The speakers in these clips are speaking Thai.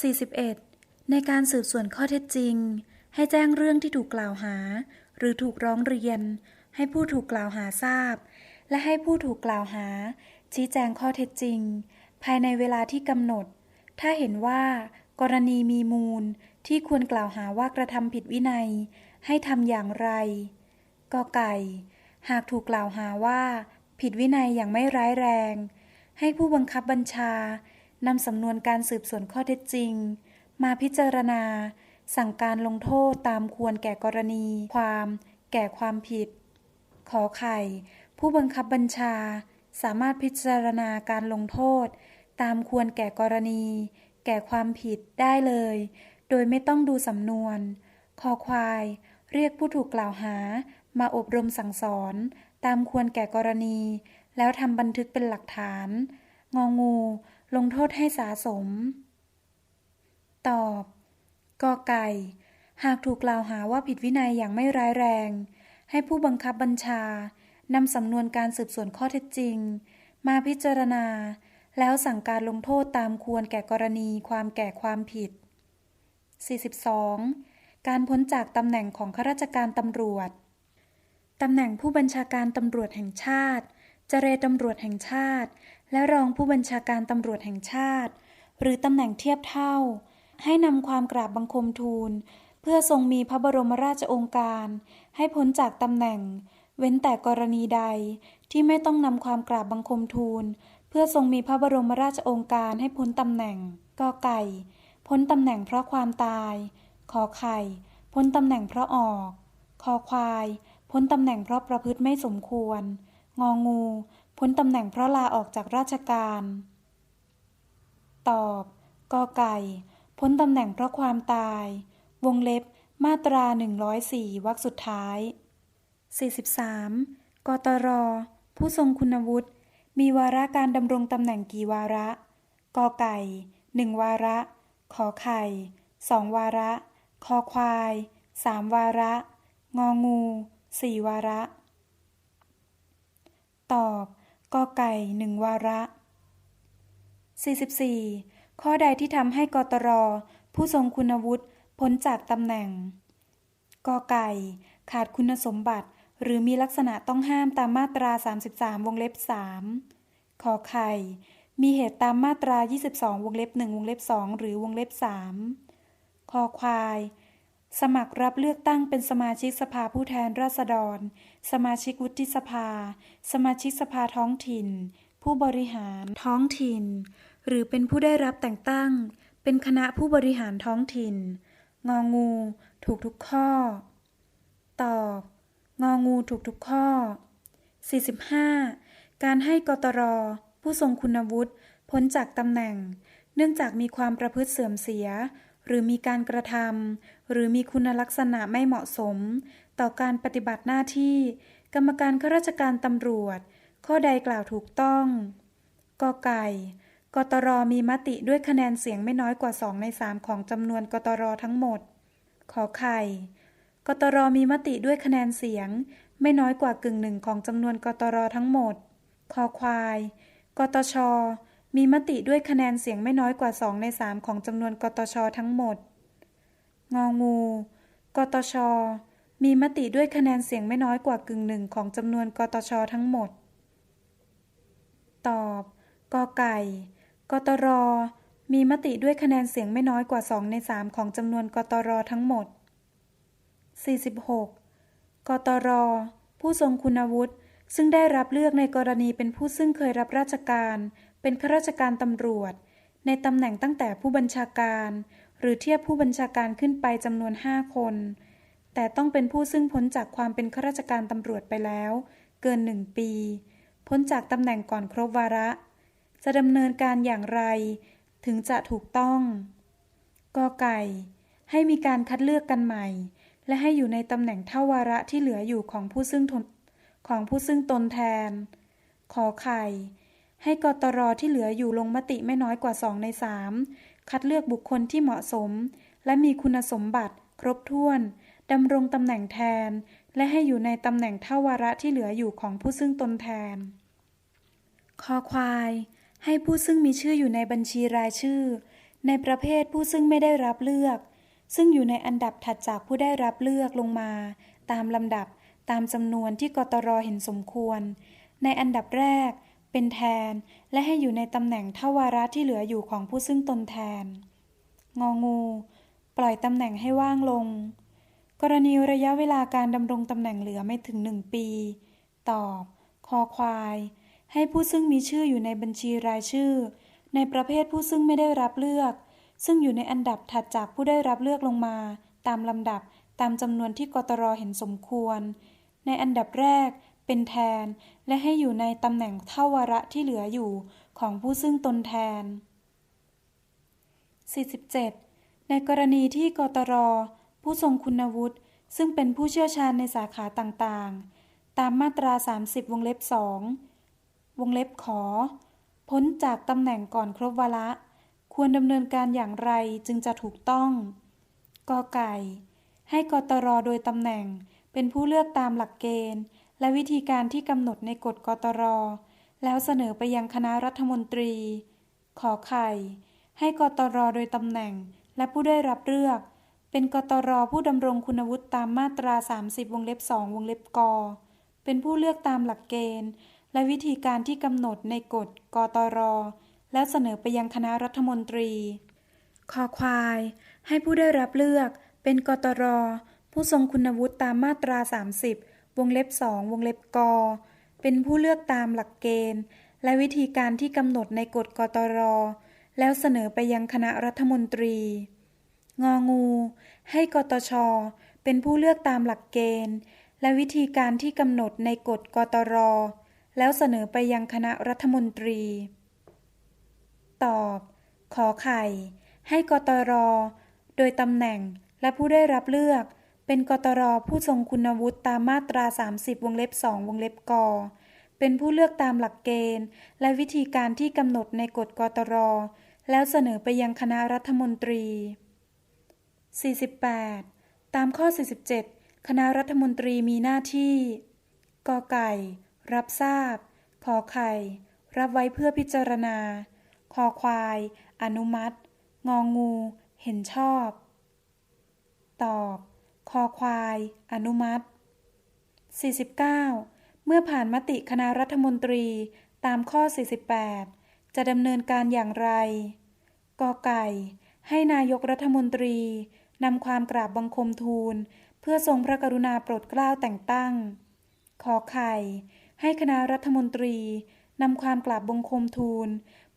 41. ในการสืบสวนข้อเท็จจริง ให้แจ้งเรื่องที่ถูกกล่าวหา หรือถูกร้องเรียน ให้ผู้ถูกกล่าวหาทราบ และให้ผู้ถูกกล่าวหา ชี้แจงข้อเท็จจริง ภายในเวลาที่กำหนด ถ้าเห็นว่า กรณีมีมูลที่ควรกล่าวหาว่ากระทำผิดวินัย ให้ทำอย่างไรกไก่ หากถูกกล่าวหาว่า ผิดวินัยอย่างไม่ร้ายแรง ให้ผู้บังคับบัญชา นำสำนวนการสืบสวนข้อเท็จจริง มาพิจารณา สั่งการลงโทษตามควรแก่กรณี ความ แก่ความผิด ขอไข่ ผู้บังคับบัญชา สามารถพิจารณาการลงโทษ ตามควรแก่กรณี แก่ความผิดได้เลย โดยไม่ต้องดูสำนวน คอควาย เรียกผู้ถูกกล่าวหา มาอบรมสั่งสอน ตามควรแก่กรณี แล้วทำบันทึกเป็นหลักฐาน งองู ลงโทษให้สาสม ตอบกอไก่ หากถูกกล่าวหาว่าผิดวินัยอย่างไม่ร้ายแรง ให้ผู้บังคับบัญชานำสำนวนการสืบสวนข้อเท็จจริง มาพิจารณา แล้วสั่งการลงโทษตามควรแก่กรณีความแก่ความผิด 42. การพ้นจากตำแหน่งของข้าราชการตำรวจตำแหน่งผู้บัญชาการตำรวจแห่งชาติ เจรตำรวจแห่งชาติ และรองผู้บัญชาการตำรวจแห่งชาติ หรือตำแหน่งเทียบเท่า ให้นำความกราบบังคมทูล เพื่อทรงมีพระบรมราชโองการ ให้พ้นจากตำแหน่ง เว้นแต่กรณีใดที่ไม่ต้องนำความกราบบังคมทูล เพื่อทรงมีพระบรมราชโองการให้พ้นตำแหน่งกอไก่ พ้นตำแหน่งเพราะความตาย ขอไข่ พ้นตำแหน่งเพราะออก คอควาย พ้นตำแหน่งเพราะประพฤติไม่สมควร งองู พ้นตำแหน่งเพราะลาออกจากราชการ ตอบกอไก่ พ้นตำแหน่งเพราะความตาย วงเล็บมาตรา 104วรรคสุดท้าย 43. กตร ผู้ทรงคุณวุฒิ มีวาระการดำรงตำแหน่งกี่วาระ กอไก่1วาระ ขอไข่2วาระ คอควาย3วาระ งองู4วาระ ตอบ กอไก่1วาระ 44. ข้อใดที่ทำให้กตร ผู้ทรงคุณวุฒิพ้นจากตำแหน่ง กอไก่ ขาดคุณสมบัติ หรือมีลักษณะต้องห้ามตามมาตรา 33 วงเล็บ 3 ขอไข่ มีเหตุตามมาตรา 22 วงเล็บ 1 วงเล็บ 2 หรือวงเล็บ 3 คอควาย สมัครรับเลือกตั้งเป็นสมาชิกสภาผู้แทนราษฎร สมาชิกวุฒิสภา สมาชิกสภาท้องถิ่น ผู้บริหาร ท้องถิ่น หรือเป็นผู้ได้รับแต่งตั้ง เป็นคณะผู้บริหารท้องถิ่น งองู ถูกทุกข้อ ตอบ งองูถูกทุกข้อ 45. การให้กตร ผู้ทรงคุณวุฒิพ้นจากตำแหน่ง เนื่องจากมีความประพฤติเสื่อมเสีย หรือมีการกระทำหรือมีคุณลักษณะไม่เหมาะสม ต่อการปฏิบัติหน้าที่ กรรมการข้าราชการตำรวจ ข้อใดกล่าวถูกต้องกไก่กตรมีมติด้วยคะแนนเสียงไม่น้อยกว่า 2 ใน 3 ของจำนวนกตรทั้งหมด ขอไข่ กตรมีมติด้วยคะแนนเสียง ไม่น้อยกว่ากึ่งหนึ่งของจำนวนกตรทั้งหมด คอควาย กตช มีมติด้วยคะแนนเสียงไม่น้อยกว่า 2 ใน 3 ของจำนวนกตชทั้งหมด งองู กตช มีมติด้วยคะแนนเสียงไม่น้อยกว่ากึ่งหนึ่งของจำนวนกตชทั้งหมด ตอบกอไก่ กตร มีมติด้วยคะแนนเสียงไม่น้อยกว่า 2 ใน 3 ของจำนวนกตรทั้งหมด 46. กตร ผู้ทรงคุณวุฒิ ซึ่งได้รับเลือกในกรณีเป็นผู้ซึ่งเคยรับราชการ เป็นข้าราชการตำรวจ ในตำแหน่งตั้งแต่ผู้บัญชาการ หรือเทียบผู้บัญชาการขึ้นไปจำนวน5คน แต่ต้องเป็นผู้ซึ่งพ้นจากความเป็นข้าราชการตำรวจไปแล้ว เกิน1ปี พ้นจากตำแหน่งก่อนครบวาระ จะดำเนินการอย่างไร ถึงจะถูกต้องกไก่ ให้มีการคัดเลือกกันใหม่ และให้อยู่ในตำแหน่งเท่าวาระที่เหลืออยู่ของผู้ซึ่งของผู้ซึ่งตนแทน ขอไข่ ให้กตรที่เหลืออยู่ลงมติไม่น้อยกว่า 2 ใน 3 คัดเลือกบุคคลที่เหมาะสม และมีคุณสมบัติ ครบถ้วนดำรงตำแหน่งแทน และให้อยู่ในตำแหน่งเท่าวาระที่เหลืออยู่ของผู้ซึ่งตนแทน คอควาย ให้ผู้ซึ่งมีชื่ออยู่ในบัญชีรายชื่อ ในประเภทผู้ซึ่งไม่ได้รับเลือก ซึ่งอยู่ในอันดับถัดจากผู้ได้รับเลือกลงมา ตามลำดับตามจำนวนที่กตรเห็นสมควร ในอันดับแรก เป็นแทน และให้อยู่ในตำแหน่งเท่าวาระที่เหลืออยู่ของผู้ซึ่งตนแทน งองู ปล่อยตำแหน่งให้ว่างลง กรณีระยะเวลาการดำรงตำแหน่งเหลือไม่ถึงหนึ่งปี ตอบ คอควาย ให้ผู้ซึ่งมีชื่ออยู่ในบัญชีรายชื่อ ในประเภทผู้ซึ่งไม่ได้รับเลือก ซึ่งอยู่ในอันดับถัดจากผู้ได้รับเลือกลงมา ตามลำดับตามจำนวนที่กตรเห็นสมควร ในอันดับแรก เป็นแทน และให้อยู่ในตำแหน่งเท่าวาระที่เหลืออยู่ของผู้ซึ่งตนแทน 47. ในกรณีที่กตร ผู้ทรงคุณวุฒิซึ่งเป็นผู้เชี่ยวชาญในสาขาต่างๆ ตามมาตรา 30 วงเล็บ2วงเล็บขอ พ้นจากตำแหน่งก่อนครบวาระควรดำเนินการอย่างไรจึงจะถูกต้องกอไก่ ให้กตรโดยตำแหน่งเป็นผู้เลือกตามหลักเกณฑ์ และวิธีการที่กำหนดในกฎกตร แล้วเสนอไปยังคณะรัฐมนตรี ขอไข่ ให้กตรโดยตำแหน่งและผู้ได้รับเลือก เป็นกตรผู้ดำรงคุณวุฒิตามมาตรา 30 วงเล็บ 2 วงเล็บก เป็นผู้เลือกตามหลักเกณฑ์ และวิธีการที่กำหนดในกฎกตร แล้วเสนอไปยังคณะรัฐมนตรีคอควาย ให้ผู้ได้รับเลือก เป็นกตรผู้ทรงคุณวุฒิตามมาตรา 30 วงเล็บ2วงเล็บกเป็นผู้เลือกตามหลักเกณฑ์ และวิธีการที่กำหนดในกฎกตร แล้วเสนอไปยังคณะรัฐมนตรี งองู ให้กตช เป็นผู้เลือกตามหลักเกณฑ์ และวิธีการที่กำหนดในกฎกตร แล้วเสนอไปยังคณะรัฐมนตรี ตอบ ขอไข่ ให้กตร โดยตำแหน่งและผู้ได้รับเลือก เป็นกตรผู้ทรงคุณวุฒิตามมาตรา 30 วงเล็บ 2 วงเล็บกเป็นผู้เลือกตามหลักเกณฑ์ และวิธีการที่กำหนดในกฎกตร แล้วเสนอไปยังคณะรัฐมนตรี 48. ตามข้อ 47 คณะรัฐมนตรีมีหน้าที่ กไก่ รับทราบ ขอไข่ รับไว้เพื่อพิจารณา คอควาย อนุมัติ งองูเห็นชอบ ตอบ คอควาย อนุมัติ 49. เมื่อผ่านมติคณะรัฐมนตรีตามข้อ 48 จะดำเนินการอย่างไรกไก่ ให้นายกรัฐมนตรีนำความกราบบังคมทูล เพื่อทรงพระกรุณาโปรดเกล้าแต่งตั้ง ขอไข่ ให้คณะรัฐมนตรีนำความกราบบังคมทูล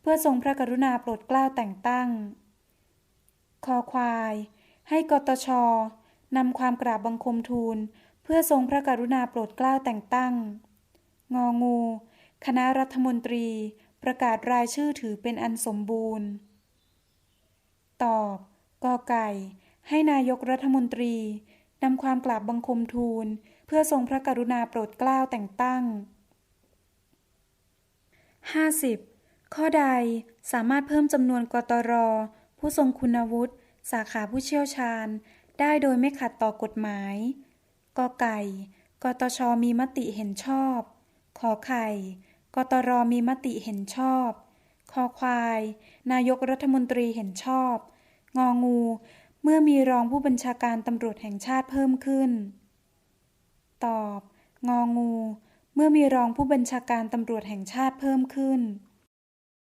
เพื่อทรงพระกรุณาโปรดเกล้าแต่งตั้ง คอควาย ให้กตช นำความกราบบังคมทูล เพื่อทรงพระกรุณาโปรดเกล้าแต่งตั้ง งองู คณะรัฐมนตรี ประกาศรายชื่อถือเป็นอันสมบูรณ์ ตอบกอไก่ ให้นายกรัฐมนตรีนำความกราบบังคมทูล เพื่อทรงพระกรุณาโปรดเกล้าแต่งตั้ง 50. ข้อใดสามารถเพิ่มจำนวนกตร ผู้ทรงคุณวุฒิ สาขาผู้เชี่ยวชาญ ได้โดยไม่ขัดต่อกฎหมาย กไก่ กตชมีมติเห็นชอบ ขอไข่ กตรมีมติเห็นชอบ คอควาย นายกรัฐมนตรีเห็นชอบ งองู เมื่อมีรองผู้บัญชาการตำรวจแห่งชาติเพิ่มขึ้น ตอบ งองู เมื่อมีรองผู้บัญชาการตำรวจแห่งชาติเพิ่มขึ้น